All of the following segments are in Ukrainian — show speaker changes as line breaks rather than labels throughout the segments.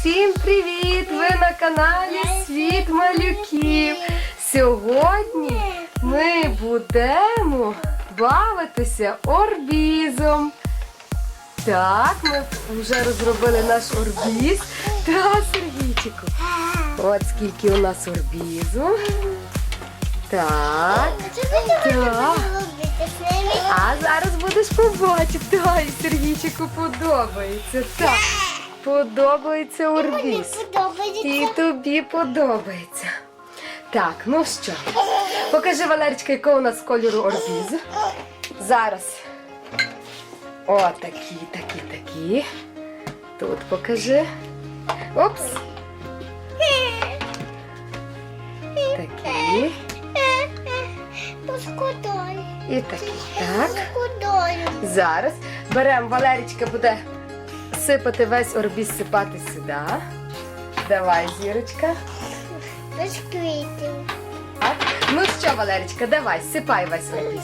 Всім привіт! Ви на каналі Світ Малюків. Сьогодні ми будемо бавитися орбізом. Так, ми вже розробили наш орбіз. Та, Сергійчику. От скільки у нас орбізу. Так. Так. А зараз будеш побачити. Ай, Сергійчику подобається. Так. Подобається орбіз. І тобі подобається. Так, ну що? Покажи, Валерічка, якого у нас кольору орбізу. Зараз. О, такі, такі, такі. Тут покажи. Опс. Такі.
Поскудай.
І такі. Так.
Поскудай.
Зараз беремо, Валерічка буде сипати весь орбіз сипати сюди. Давай, зірочка.
Без квітів.
Так. Ну що, Валерічка, давай, сипай весь орбіз.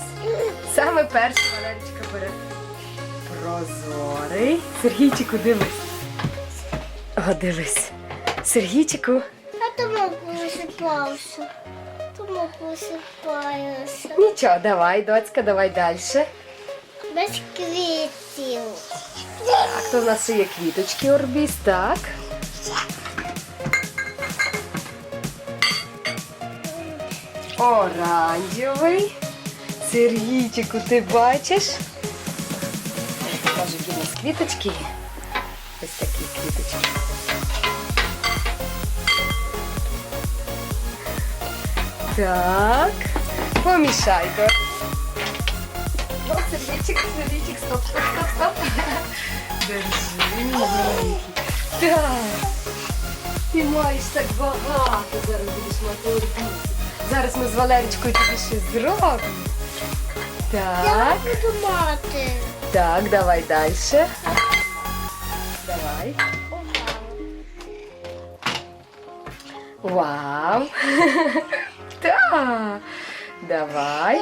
Саме перше Валерічка бере прозорий. Сергійчику, дивись. О, дивись. Сергійчику.
А тому висипався. Тому висипаюся.
Нічого, давай, доцька, давай далі.
Без квітів.
Так, то в нас є квіточки орбіз, так. Оранжевий. Сергійчику, ти бачиш? Може, які в нас квіточки? Ось такі квіточки. Так. Помішай, Сергійчик, Сергійчик, стоп, стоп, стоп, стоп. Держи. Так. Ти маєш так багато зараз будеш мати орбіз. Зараз ми з Валерічкою тобі щось зробимо.
Я
Так,
буду мати.
так, давай далі. Давай. Вау. Так. Давай.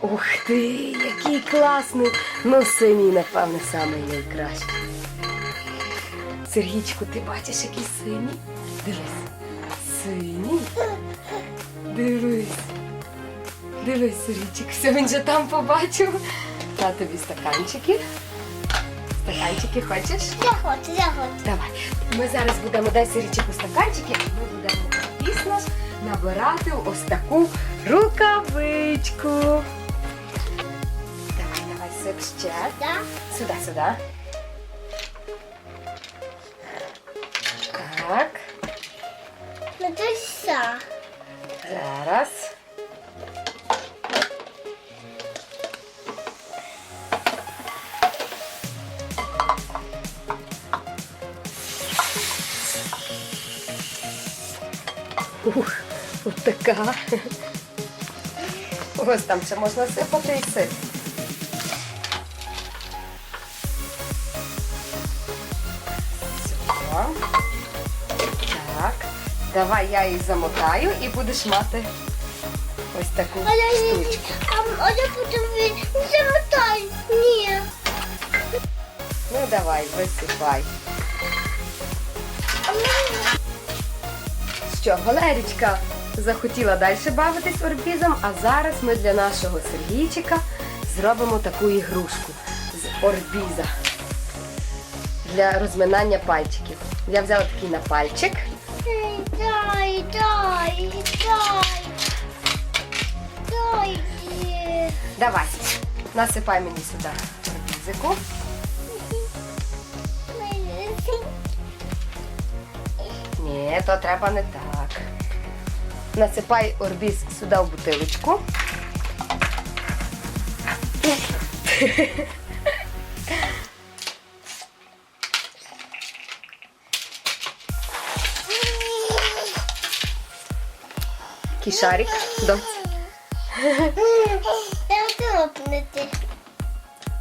Ух ти, який класний. Ну, синій, напевне, самий найкращий. Сергійчику, ти бачиш, який синій? Дивись. Синій. Дивись. Дивись, Сергійчик, все він же там побачив. На тобі стаканчики. Стаканчики хочеш?
Я хочу, я хочу.
Давай. Ми зараз будемо дай Сергійчику стаканчики, і ми будемо дійсно набирати ось таку рукавичку. Давай, давай, сип ще.
Да?
Сюди, сюди. Так,
Ну то все.
зараз. Ух, от така. Ось там ще можна Так. Давай я її замотаю і будеш мати ось таку штучку.
а, я потім замотай. Ні.
Ну давай, висипай. Що, Валерічка захотіла далі бавитись орбізом, а зараз ми для нашого Сергійчика зробимо таку ігрушку з орбіза для розминання пальчиків. Я взяла такий на пальчик.
Дай, дай, дай. Дай.
Давай, насипай мені сюди орбізику. Ні, то треба не так. Насипай орбіз сюди в бутилочку. такий
шарик. Доць.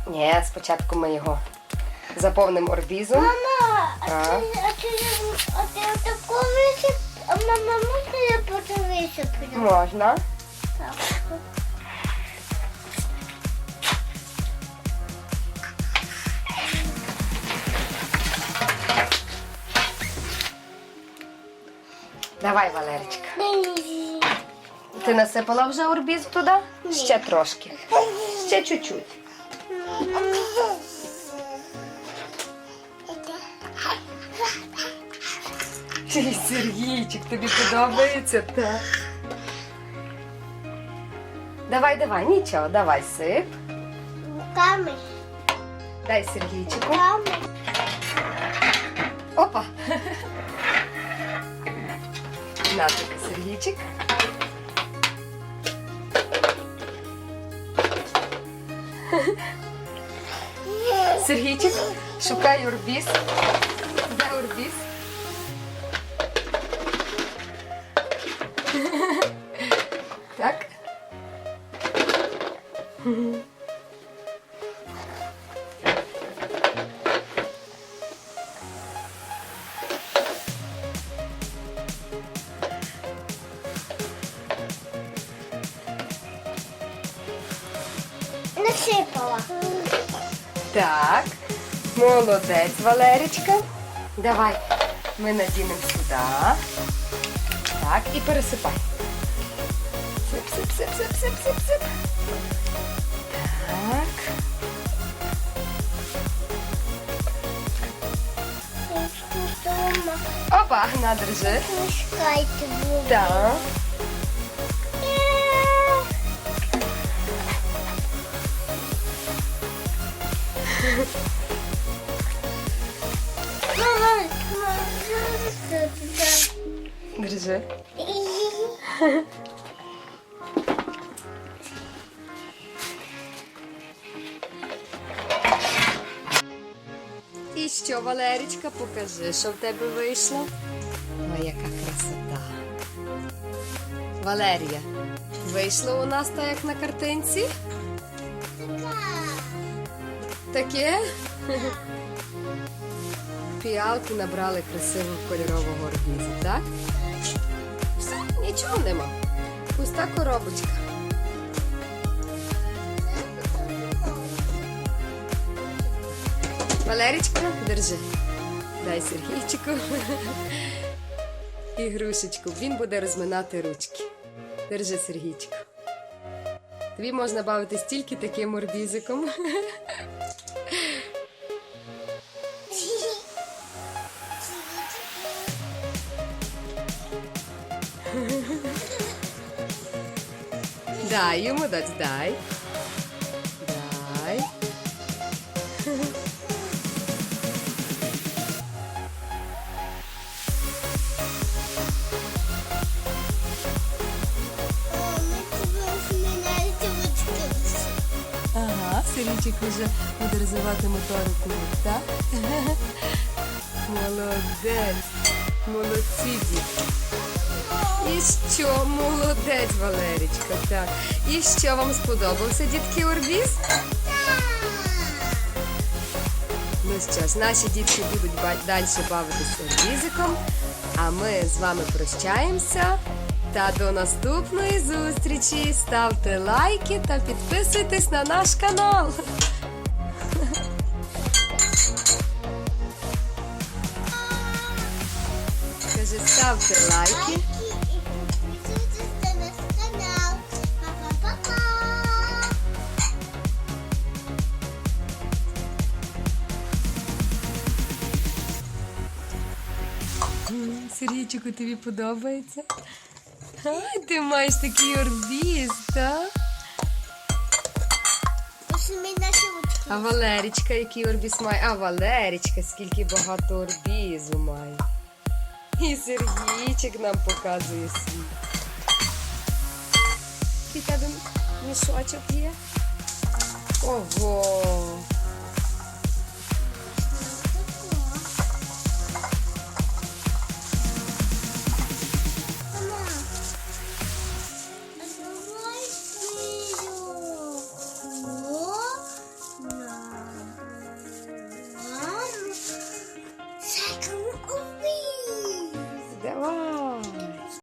Ні, спочатку ми його заповнимо орбізом.
Мама, а ти отаку висип, а мама можна я потім висиплю?
Можна. Давай, Валерочка. Ти насипала вже орбіз туди? Ще трошки. Ще чуть-чуть. Сергійчик, тобі подобається, так? Давай, давай, нічого, давай сип.
Руками.
Дай Сергійчику.
Руками.
Опа. На тобі, Сергійчик. Сергійчик, шукай орбіз. Де орбіз? Так.
Насипала.
Так. Молодець, Валерічка. Давай. Ми надінемо сюди. Так, і пересипай. Сип, сип, сип, сип, сип, сип, сип. Так. Опа, на, держи. Так. Держи. І що, Валерічка, покажи, що в тебе вийшло. Ой, яка красота. Валерія, вийшло у нас так, як на картинці? Таке? Фіалки набрали красивого кольорового орбізу, так? Все, нічого нема. Пуста коробочка. Валерічка, держи. Дай Сергійчику. Ігрушечку. Він буде розминати ручки. Держи, Сергійчику. Тобі можна бавитись тільки таким орбізиком. Дай йому. Дай. Ага, Сирічик вже буде розвивати моторику, так? Молодець. Молодці дітки. І що, молодець, Валерічка, так. І що вам сподобався, дітки Орбіз? Ну що ж, наші дітки будуть далі бавитися орбізиком, а ми з вами прощаємося. Та до наступної зустрічі. Ставте лайки та підписуйтесь на наш канал. Каже, ставте лайки. Сергійчику, тобі подобається? Ай, ти маєш такий орбіз, так? А Валерічка, який орбіз має? А Валерічка, скільки багато орбізу має. І Сергійчик нам показує свій. Який тебе мішочок є? Ого!